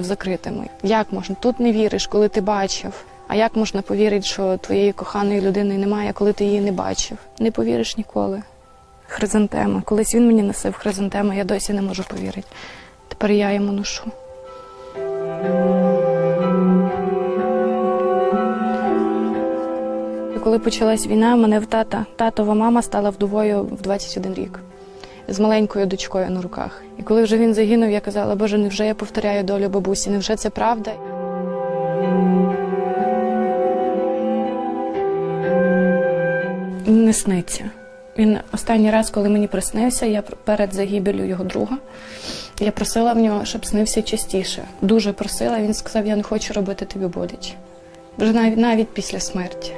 в закритому. Як можна? Тут не віриш, коли ти бачив. А як можна повірити, що твоєї коханої людини немає, коли ти її не бачив? Не повіриш ніколи. Хризантема. Колись він мені носив хризантему, я досі не можу повірити. Тепер я йому ношу. Коли почалась війна, мене в тата, татова мама стала вдовою в 21 рік з маленькою дочкою на руках. І коли вже він загинув, я казала, Боже, невже я повторяю долю бабусі? Невже це правда? Не сниться. Він останній раз, коли мені приснився, я перед загибелю його друга. Я просила в нього, щоб снився частіше. Дуже просила. Він сказав, я не хочу робити тобі боліч. Вже навіть навіть після смерті.